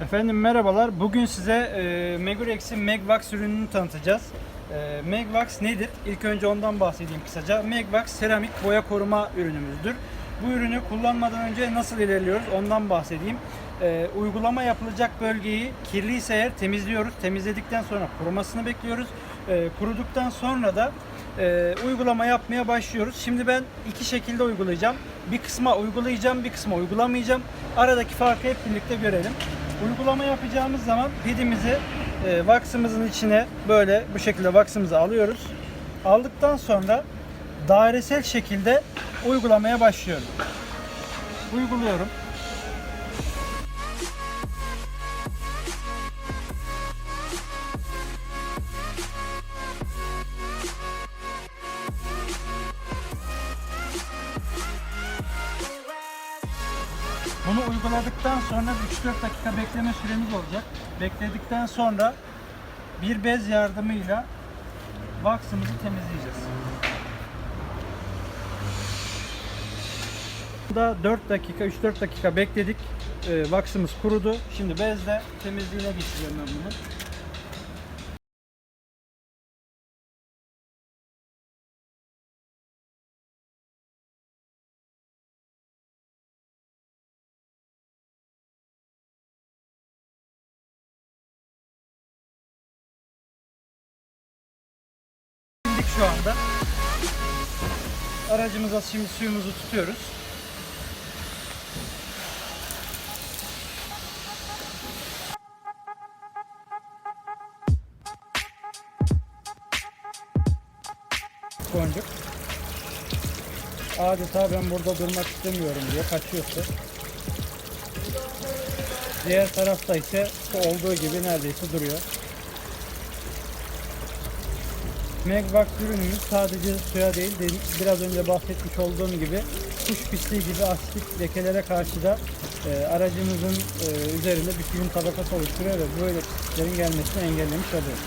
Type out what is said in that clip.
Efendim merhabalar. Bugün size e, Megurex'in Megvax ürününü tanıtacağız. E, Megvax nedir? İlk önce ondan bahsedeyim kısaca. Megvax seramik boya koruma ürünümüzdür. Bu ürünü kullanmadan önce nasıl ilerliyoruz ondan bahsedeyim. E, uygulama yapılacak bölgeyi kirliyse eğer temizliyoruz. Temizledikten sonra kurumasını bekliyoruz. E, kuruduktan sonra da e, uygulama yapmaya başlıyoruz. Şimdi ben iki şekilde uygulayacağım. Bir kısma uygulayacağım, bir kısma uygulamayacağım. Aradaki farkı hep birlikte görelim. Uygulama yapacağımız zaman pedimizi e, vaksımızın içine böyle bu şekilde vaksımızı alıyoruz. Aldıktan sonra dairesel şekilde uygulamaya başlıyorum. Uyguluyorum. Bunu uyguladıktan sonra 3-4 dakika bekleme süremiz olacak. Bekledikten sonra bir bez yardımıyla vaksımızı temizleyeceğiz. Burada 4 dakika, 3-4 dakika bekledik. Vaksımız kurudu. Şimdi bezle temizliğine geçeceğim ben bunu. Şu anda. Aracımıza şimdi suyumuzu tutuyoruz. Boncuk. Adeta ben burada durmak istemiyorum diye kaçıyorsa. Diğer tarafta ise olduğu gibi neredeyse duruyor. Megvax ürünümüz sadece suya değil, de- biraz önce bahsetmiş olduğum gibi kuş pisliği gibi asitik lekelere karşı da e, aracımızın e, üzerinde bir film tabakası oluşturuyor ve böyle pisliklerin gelmesini engellemiş oluyor.